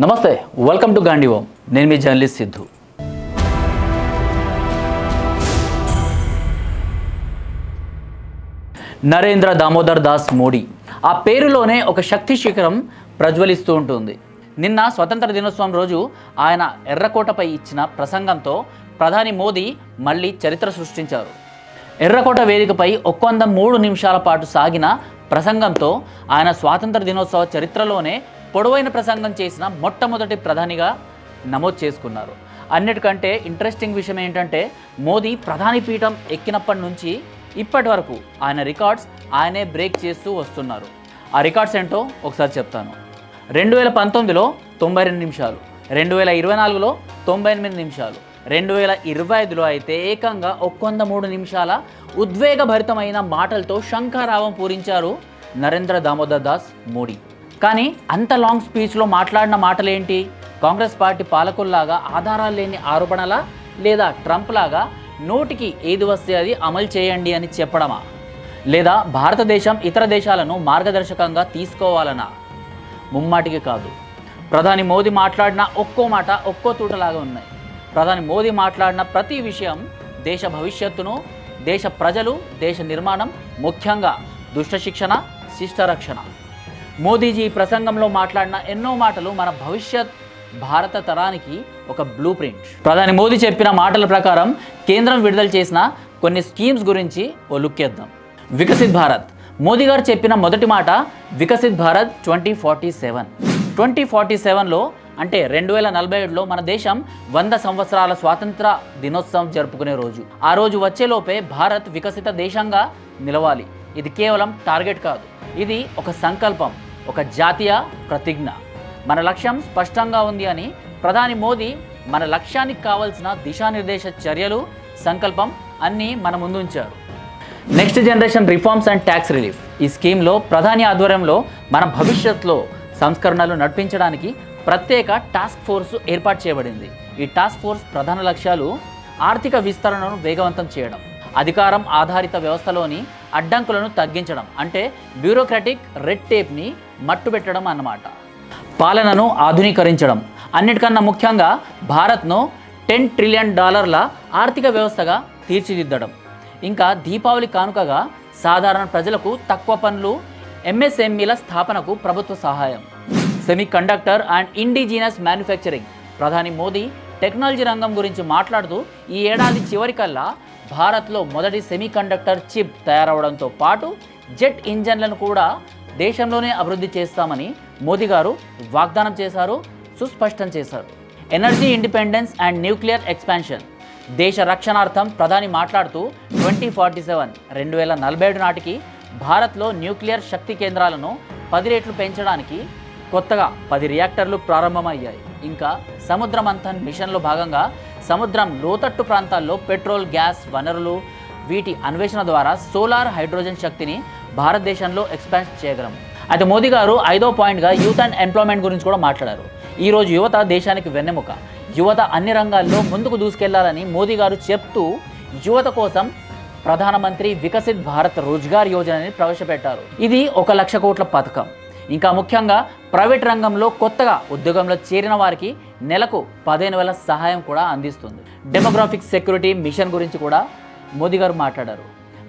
నమస్తే welcome to Gandhi ఓం నేను మీ జర్నలిస్ట్ సిద్ధు. నరేంద్ర దామోదర్ దాస్ మోడీ. ఆ పేరులోనే ఒక శక్తి శిఖరం ప్రజ్వలిస్తూ ఉంటుంది. నిన్న స్వతంత్ర దినోత్సవం రోజు ఆయన ఎర్రకోటపై ఇచ్చిన ప్రసంగంతో ప్రధాని మోదీ మళ్ళీ చరిత్ర సృష్టించారు. ఎర్రకోట వేదికపై ఒక్కొంద మూడు నిమిషాల పాటు సాగిన ప్రసంగంతో ఆయన స్వాతంత్ర దినోత్సవ చరిత్రలోనే పొడవైన ప్రసంగం చేసిన మొట్టమొదటి ప్రధానిగా నమోదు చేసుకున్నారు. అన్నిటికంటే ఇంట్రెస్టింగ్ విషయం ఏంటంటే మోదీ ప్రధాని పీఠం ఎక్కినప్పటి నుంచి ఇప్పటి వరకు ఆయన రికార్డ్స్ ఆయనే బ్రేక్ చేస్తూ వస్తున్నారు. ఆ రికార్డ్స్ ఏంటో ఒకసారి చెప్తాను. రెండు వేల పంతొమ్మిదిలో తొంభై రెండు నిమిషాలు రెండు వేల ఇరవై నాలుగులో తొంభై ఎనిమిది నిమిషాలు రెండు వేల ఇరవై ఐదులో అయితే ఏకంగా ఒక్కొంద మూడు నిమిషాల ఉద్వేగభరితమైన మాటలతో శంఖారావం పూరించారు నరేంద్ర దామోదర్ దాస్ మోడీ. కానీ అంత లాంగ్ స్పీచ్లో మాట్లాడిన మాటలేంటి? కాంగ్రెస్ పార్టీ పాలకుల్లాగా ఆధారాలు లేని ఆరోపణలా లేదా ట్రంప్ లాగా నోటికి ఏది వస్తే అది అమలు చేయండి అని చెప్పడమా? లేదా భారతదేశం ఇతర దేశాలను మార్గదర్శకంగా తీసుకోవాలనా? ముమ్మాటికి కాదు. ప్రధాని మోదీ మాట్లాడిన ఒక్కో మాట ఒక్కో తూటలాగా ఉన్నాయి. ప్రధాని మోదీ మాట్లాడిన ప్రతి విషయం దేశ భవిష్యత్తును దేశ ప్రజలు దేశ నిర్మాణం ముఖ్యంగా దుష్ట శిక్షణ శిష్టరక్షణ. మోదీజీ ప్రసంగంలో మాట్లాడిన ఎన్నో మాటలు మన భవిష్యత్ భారత తరానికి ఒక బ్లూ ప్రింట్ ప్రధాని మోదీ చెప్పిన మాటల ప్రకారం కేంద్రం విడుదల చేసిన కొన్ని స్కీమ్స్ గురించి ఓ లుక్కేద్దాం వికసిత్ భారత్. మోదీ గారు చెప్పిన మొదటి మాట Viksit Bharat twenty forty seven twenty forty సెవెన్లో అంటే రెండు వేల నలభై ఏడులో మన దేశం వంద సంవత్సరాల స్వాతంత్ర దినోత్సవం జరుపుకునే రోజు. ఆ రోజు వచ్చేలోపే భారత్ వికసిత దేశంగా నిలవాలి. ఇది కేవలం టార్గెట్ కాదు. ఇది ఒక సంకల్పం. ఒక జాతీయ ప్రతిజ్ఞ. మన లక్ష్యం స్పష్టంగా ఉంది అని ప్రధాని మోదీ మన లక్ష్యానికి కావాల్సిన దిశానిర్దేశ చర్యలు సంకల్పం అన్నీ మన ముందుంచారు. Next generation reforms and tax relief. ఈ స్కీమ్లో ప్రధాని ఆధ్వర్యంలో మన భవిష్యత్తులో సంస్కరణలు నడిపించడానికి ప్రత్యేక టాస్క్ ఫోర్స్ ఏర్పాటు చేయబడింది. ఈ టాస్క్ ఫోర్స్ ప్రధాన లక్ష్యాలు ఆర్థిక విస్తరణను వేగవంతం చేయడం. అధికారం ఆధారిత వ్యవస్థలోని అడ్డంకులను తగ్గించడం అంటే బ్యూరోక్రటిక్ రెడ్ టేప్ని మట్టుబెట్టడం అన్నమాట. పాలనను ఆధునీకరించడం. అన్నిటికన్నా ముఖ్యంగా భారత్ను టెన్ ట్రిలియన్ డాలర్ల ఆర్థిక వ్యవస్థగా తీర్చిదిద్దడం. ఇంకా దీపావళి కానుకగా సాధారణ ప్రజలకు తక్కువ పనులు ఎంఎస్ఎంఈల స్థాపనకు ప్రభుత్వ సహాయం. Semiconductor and indigenous manufacturing. ప్రధాని మోదీ టెక్నాలజీ రంగం గురించి మాట్లాడుతూ ఈ ఏడాది చివరికల్లా భారత్లో మొదటి సెమీ కండక్టర్ చిప్ తయారవడంతో పాటు జెట్ ఇంజన్లను కూడా దేశంలోనే అభివృద్ధి చేస్తామని మోదీ గారు వాగ్దానం చేశారు సుస్పష్టం చేశారు. Energy independence and nuclear expansion. దేశ రక్షణార్థం ప్రధాని మాట్లాడుతూ ట్వంటీ ఫార్టీ సెవెన్ రెండు వేల నలభై ఏడు నాటికి భారత్లో న్యూక్లియర్ శక్తి కేంద్రాలను పది రెట్లు పెంచడానికి కొత్తగా పది రియాక్టర్లు ప్రారంభమయ్యాయి. ఇంకా సముద్రమంథన్ మిషన్లో భాగంగా సముద్రం లోతట్టు ప్రాంతాల్లో పెట్రోల్ గ్యాస్ వనరులు వీటి అన్వేషణ ద్వారా సోలార్ హైడ్రోజన్ శక్తిని భారతదేశంలో ఎక్స్పాండ్ చేయగలం. అయితే మోదీ గారు ఐదో పాయింట్గా యూత్ అండ్ ఎంప్లాయ్మెంట్ గురించి కూడా మాట్లాడారు. ఈరోజు యువత దేశానికి వెన్నెముక. యువత అన్ని రంగాల్లో ముందుకు దూసుకెళ్ళాలని మోదీ గారు చెప్తూ యువత కోసం ప్రధానమంత్రి వికసిత్ భారత్ రోజ్గార్ యోజనని ప్రవేశపెట్టారు. ఇది ఒక లక్ష కోట్ల పథకం. ఇంకా ముఖ్యంగా ప్రైవేట్ రంగంలో కొత్తగా ఉద్యోగంలో చేరిన వారికి నెలకు పదిహేను వేల సహాయం కూడా అందిస్తుంది. డెమోగ్రాఫిక్ సెక్యూరిటీ మిషన్ గురించి కూడా మోదీ గారు మాట్లాడారు.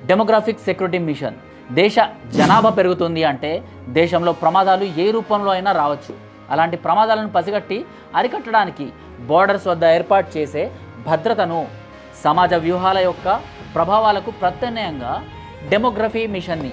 డెమోగ్రాఫిక్ సెక్యూరిటీ మిషన్ దేశ జనాభా పెరుగుతుంది అంటే దేశంలో ప్రమాదాలు ఏ రూపంలో అయినా రావచ్చు. అలాంటి ప్రమాదాలను పసిగట్టి అరికట్టడానికి బోర్డర్స్ వద్ద ఏర్పాటు చేసే భద్రతను సమాజ వ్యూహాల యొక్క ప్రభావాలకు ప్రత్యామ్నాయంగా డెమోగ్రఫీ మిషన్ని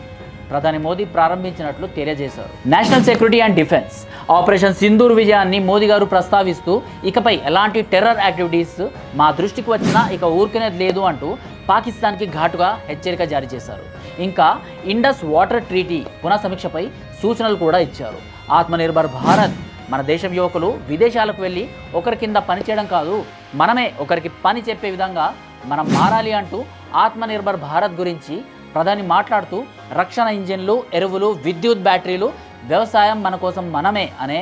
ప్రధాని మోదీ ప్రారంభించినట్లు తెలియజేశారు. National security and defence operation Sindoor విజయాన్ని మోదీ గారు ప్రస్తావిస్తూ ఇకపై ఎలాంటి టెర్రర్ యాక్టివిటీస్ మా దృష్టికి వచ్చినా ఇక ఊరుకునేది లేదు అంటూ పాకిస్తాన్కి ఘాటుగా హెచ్చరిక జారీ చేశారు. ఇంకా ఇండస్ వాటర్ ట్రీటీ పునఃసమీక్షపై సూచనలు కూడా ఇచ్చారు. ఆత్మనిర్భర్ భారత్ మన దేశం యువకులు విదేశాలకు వెళ్ళి ఒకరి కింద పని చేయడం కాదు మనమే ఒకరికి పని చెప్పే విధంగా మనం మారాలి అంటూ ఆత్మనిర్భర్ భారత్ గురించి ప్రధాని మాట్లాడుతూ రక్షణ ఇంజిన్లు ఎరువులు విద్యుత్ బ్యాటరీలు వ్యవసాయం మన కోసం మనమే అనే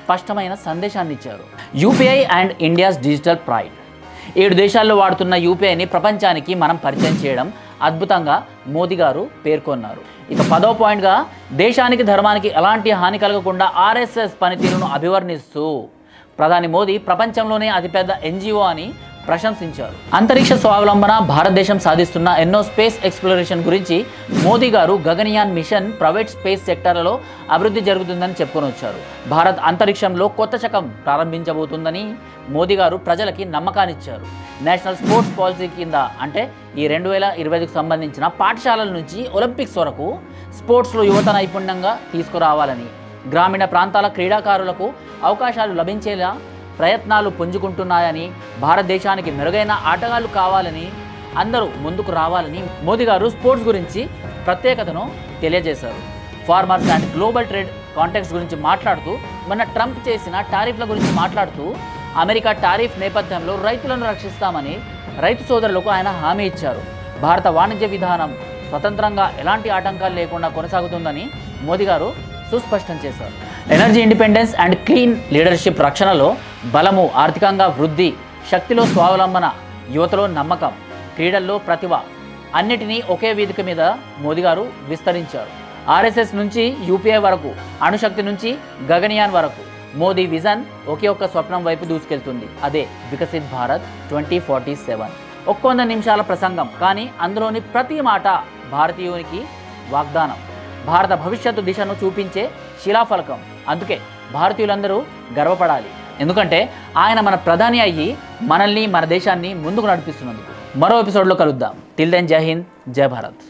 స్పష్టమైన సందేశాన్ని ఇచ్చారు UPI and India's digital pride. ఏడు దేశాల్లో వాడుతున్న యూపీఐని ప్రపంచానికి మనం పరిచయం చేయడం అద్భుతంగా మోదీ గారు పేర్కొన్నారు. ఇక పదో పాయింట్గా దేశానికి ధర్మానికి ఎలాంటి హాని కలగకుండా ఆర్ఎస్ఎస్ పనితీరును అభివర్ణిస్తూ ప్రధాని మోదీ ప్రపంచంలోనే అతిపెద్ద ఎన్జిఓ అని ప్రశంసించారు. అంతరిక్ష స్వావలంబన భారతదేశం సాధిస్తున్న ఎన్నో స్పేస్ ఎక్స్ప్లోరేషన్ గురించి Modi garu Gaganyaan mission private space సెక్టార్లలో అభివృద్ధి జరుగుతుందని చెప్పుకొని వచ్చారు. భారత్ అంతరిక్షంలో కొత్త శకం ప్రారంభించబోతుందని మోదీ గారు ప్రజలకి నమ్మకాన్నిచ్చారు నేషనల్ స్పోర్ట్స్ పాలసీ కింద అంటే ఈ రెండు వేల ఇరవై ఐదుకు సంబంధించిన పాఠశాలల నుంచి ఒలింపిక్స్ వరకు స్పోర్ట్స్లో యువత నైపుణ్యంగా తీసుకురావాలని గ్రామీణ ప్రాంతాల క్రీడాకారులకు అవకాశాలు లభించేలా ప్రయత్నాలు పుంజుకుంటున్నాయని భారతదేశానికి మెరుగైన ఆటగాళ్ళు కావాలని అందరూ ముందుకు రావాలని మోదీ గారు స్పోర్ట్స్ గురించి ప్రత్యేకతను తెలియజేశారు. Farmers and global trade contacts గురించి మాట్లాడుతూ మొన్న ట్రంప్ చేసిన టారిఫ్ల గురించి మాట్లాడుతూ అమెరికా టారిఫ్ నేపథ్యంలో రైతులను రక్షిస్తామని రైతు సోదరులకు ఆయన హామీ ఇచ్చారు. భారత వాణిజ్య విధానం స్వతంత్రంగా ఎలాంటి ఆటంకాలు లేకుండా కొనసాగుతుందని మోదీ గారు సుస్పష్టం చేశారు. Energy independence and clean leadership రక్షణలో బలము ఆర్థికంగా వృద్ధి శక్తిలో స్వావలంబన యువతలో నమ్మకం క్రీడల్లో ప్రతిభ అన్నిటినీ ఒకే వేదిక మీద మోదీ గారు విస్తరించారు. ఆర్ఎస్ఎస్ నుంచి యూపీఐ వరకు అణుశక్తి నుంచి గగనయాన్ వరకు మోదీ విజన్ ఒకే ఒక్క స్వప్నం వైపు దూసుకెళ్తుంది. అదే Viksit Bharat twenty forty seven. ఒక్క వంద నిమిషాల ప్రసంగం కానీ అందులోని ప్రతి మాట భారతీయునికి వాగ్దానం. భారత భవిష్యత్తు దిశను చూపించే శిలాఫలకం. అందుకే భారతీయులందరూ గర్వపడాలి. ఎందుకంటే ఆయన మన ప్రధాని అయ్యి మనల్ని మన దేశాన్ని ముందుకు నడిపిస్తున్నందుకు. మరో ఎపిసోడ్లో కలుద్దాం. టిల్ దెన్ జై హింద్ జై భారత్